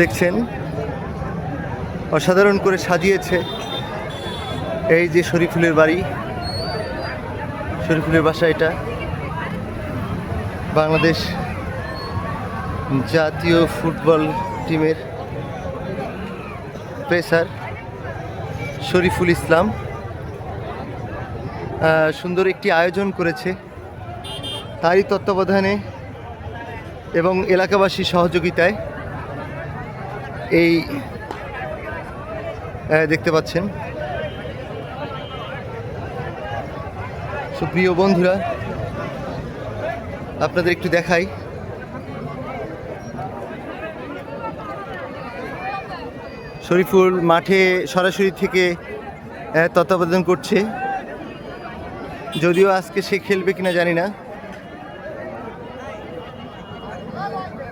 দেখছেন? অসাধারণ করে সাজিয়েছে এই যে শরীফুলের বাড়ি। শরীফুলের বাসা এটা। বাংলাদেশ জাতীয় ফুটবল টিমের পেসার শরীফুল ইসলাম। সুন্দর একটি আয়োজন করেছে। তারই তত্ত্বাবধানে এবং এলাকাবাসীর সহযোগিতায় এই দেখতে পাচ্ছেন। সুপ্রিয় বন্ধুরা, আপনাদের একটু দেখাই। শরীফুল মাঠে সরাসরি থেকে তত্ত্বাবধান করছে। যদিও আজকে সে খেলবে কিনা জানি না। I like it.